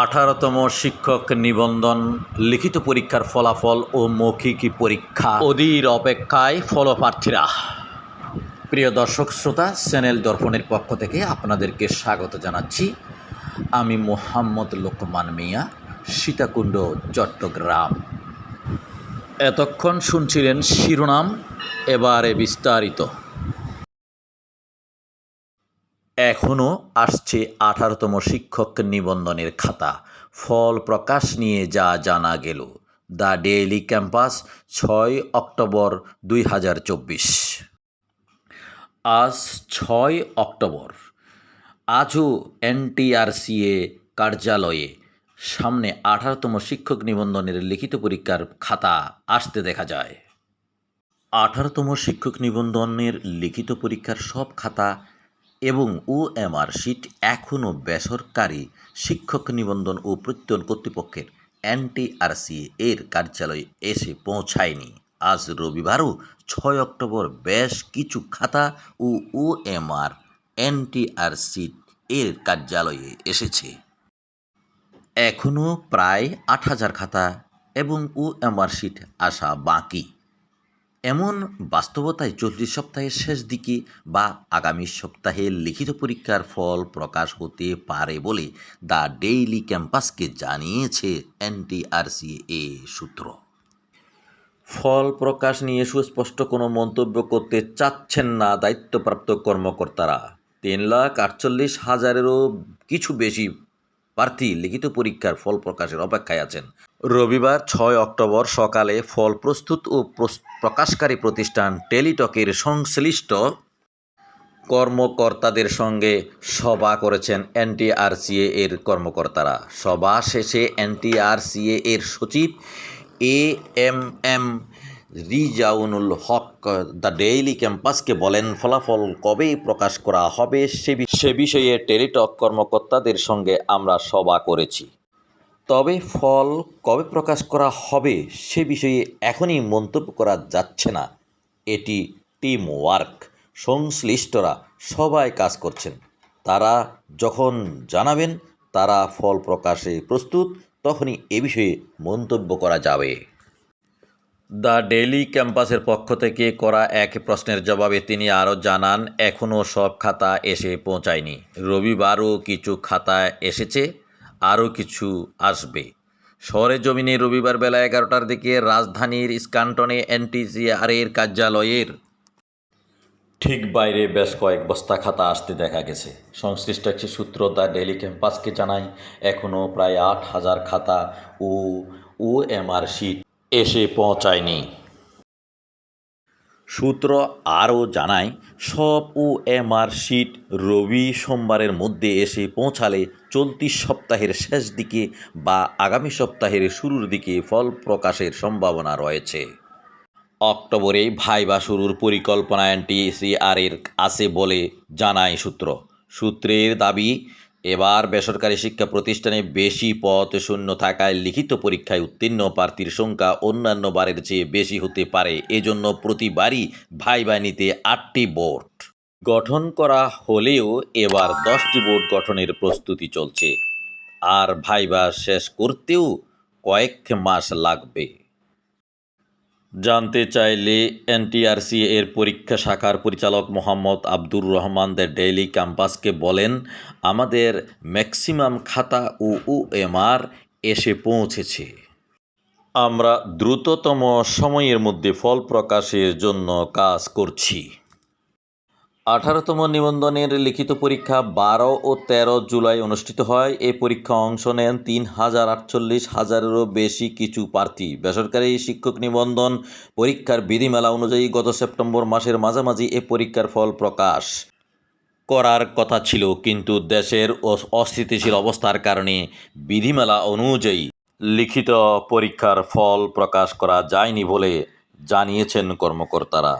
আঠারোতম শিক্ষক নিবন্ধন লিখিত পরীক্ষার ফলাফল ও মৌখিক পরীক্ষা। অধীর অপেক্ষায় ফলপ্রার্থীরা। প্রিয় দর্শক শ্রোতা চ্যানেল দর্পণের পক্ষ থেকে আপনাদেরকে স্বাগত জানাচ্ছি। আমি মোহাম্মদ লোকমান মিয়া সীতাকুণ্ড চট্টগ্রাম। এতক্ষণ শুনছিলেন শিরোনাম এবারে বিস্তারিত। এখনও আসছে আঠারোতম শিক্ষক নিবন্ধনের খাতা। ফল প্রকাশ নিয়ে যা জানা গেল। দ্য ডেইলি ক্যাম্পাস, ছয় অক্টোবর দুই হাজার চব্বিশ। আজ ছয় অক্টোবর। আজও এনটিআরসিএ কার্যালয়ে সামনে আঠারোতম শিক্ষক নিবন্ধনের লিখিত পরীক্ষার খাতা আসতে দেখা যায়। আঠারোতম শিক্ষক নিবন্ধনের লিখিত পরীক্ষার সব খাতা এবং ওএমআর শিট এখনও বেসরকারি শিক্ষক নিবন্ধন ও প্রত্যয়ন কর্তৃপক্ষের এনটিআরসি এর কার্যালয়ে এসে পৌঁছায়নি। আজ রবিবারও ছয় অক্টোবর বেশ কিছু খাতা ও ওএমআর এনটিআরসি এর কার্যালয়ে এসেছে। এখনও প্রায় আট হাজার খাতা এবং ওএমআর শিট আসা বাকি। এমন বাস্তবতায় চল্লিশ সপ্তাহের শেষ দিকে বা আগামী সপ্তাহে লিখিত পরীক্ষার ফল প্রকাশ হতে পারে বলে দ্য ডেইলি ক্যাম্পাসকে জানিয়েছে এনটিআরসিএ সূত্র। ফল প্রকাশ নিয়ে সুস্পষ্ট কোনো মন্তব্য করতে চাচ্ছেন না দায়িত্বপ্রাপ্ত কর্মকর্তারা। তিন লাখ আটচল্লিশ হাজারেরও কিছু বেশি প্রার্থী লিখিত পরীক্ষার ফল প্রকাশের অপেক্ষায় আছেন। রবিবার ছয় অক্টোবর সকালে ফল প্রস্তুত ও প্রকাশকারী প্রতিষ্ঠান টেলিটকের সংশ্লিষ্ট কর্মকর্তাদের সঙ্গে সভা করেছেন এনটিআরসিএ এর কর্মকর্তারা। সভা শেষে এনটিআরসিএ এর সচিব A M M রিজাউনুল Haque the daily ক্যাম্পাসকে বলেন, ফলাফল কবে প্রকাশ করা হবে সে বিষয়ে টেলিটক কর্মকর্তাদের সঙ্গে আমরা সভা করেছি। তবে ফল কবে প্রকাশ করা হবে সে বিষয়ে এখনই মন্তব্য করা যাচ্ছে না। এটি টিম ওয়ার্ক, সংশ্লিষ্টরা সবাই কাজ করছেন। তারা যখন জানাবেন, তারা ফল প্রকাশে প্রস্তুত, তখনই এ বিষয়ে মন্তব্য করা যাবে। দ্য ডেইলি ক্যাম্পাসের পক্ষ থেকে করা এক প্রশ্নের জবাবে তিনি আরও জানান, এখনও সব খাতা এসে পৌঁছায়নি। রবিবারও কিছু খাতা এসেছে। আরও কিছু আসবে। শহরে জমিনে রবিবার বেলা এগারোটার দিকে রাজধানীর স্কান্টনে এনটিসিআর এর কার্যালয়ের ঠিক বাইরে বেশ কয়েক বস্তা খাতা আসতে দেখা গেছে। সংশ্লিষ্ট একটি সূত্র দ্য ডেইলি ক্যাম্পাসকে জানায় এখনও প্রায় আট হাজার খাতা ও ওএমআর শিট এসে পৌঁছায়নি। সূত্র আরও জানায়, সব ও ওএমআর শিট রবি সোমবারের মধ্যে এসে পৌঁছালে চলতি সপ্তাহের শেষ দিকে বা আগামী সপ্তাহের শুরুর দিকে ফল প্রকাশের সম্ভাবনা রয়েছে। অক্টোবরে ভাইবা শুরুর পরিকল্পনা এনটিসিআর এর আছে বলে জানায় সূত্র। সূত্রের দাবি এবার বেসরকারি শিক্ষা প্রতিষ্ঠানে বেশি পদ শূন্য থাকায় লিখিত পরীক্ষায় উত্তীর্ণ প্রার্থীর সংখ্যা অন্যান্য বারের চেয়ে বেশি হতে পারে। এজন্য প্রতিবারই ভাইবা নিতে আটটি বোর্ড গঠন করা হলেও এবার দশটি বোর্ড গঠনের প্রস্তুতি চলছে। আর ভাইবা শেষ করতেও কয়েক মাস লাগবে। জানতে চাইলে এনটিআরসি এর পরীক্ষা শাখার পরিচালক মোহাম্মদ আব্দুর রহমানদের ডেইলি ক্যাম্পাসকে বলেন, আমাদের ম্যাক্সিমাম খাতা ও এমআর এসে পৌঁছেছে। আমরা দ্রুততম সময়ের মধ্যে ফল প্রকাশের জন্য কাজ করছি। আঠারোতম নিবন্ধনের লিখিত পরীক্ষা বারো ও তেরো জুলাই অনুষ্ঠিত হয়। এই পরীক্ষা অংশ নেন তিন হাজার আটচল্লিশ হাজারেরও বেশি কিছু প্রার্থী। বেসরকারি শিক্ষক নিবন্ধন পরীক্ষার বিধিমালা অনুযায়ী গত সেপ্টেম্বর মাসের মাঝামাঝি এ পরীক্ষার ফল প্রকাশ করার কথা ছিল। কিন্তু দেশের অস্থিতিশীল অবস্থার কারণে বিধিমালা অনুযায়ী লিখিত পরীক্ষার ফল প্রকাশ করা যায়নি বলে জানিয়েছেন কর্মকর্তারা।